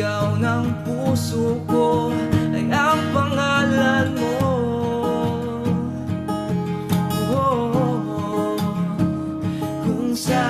sigaw ng puso ko ay ang pangalan mo oh, oh, oh. Kung sa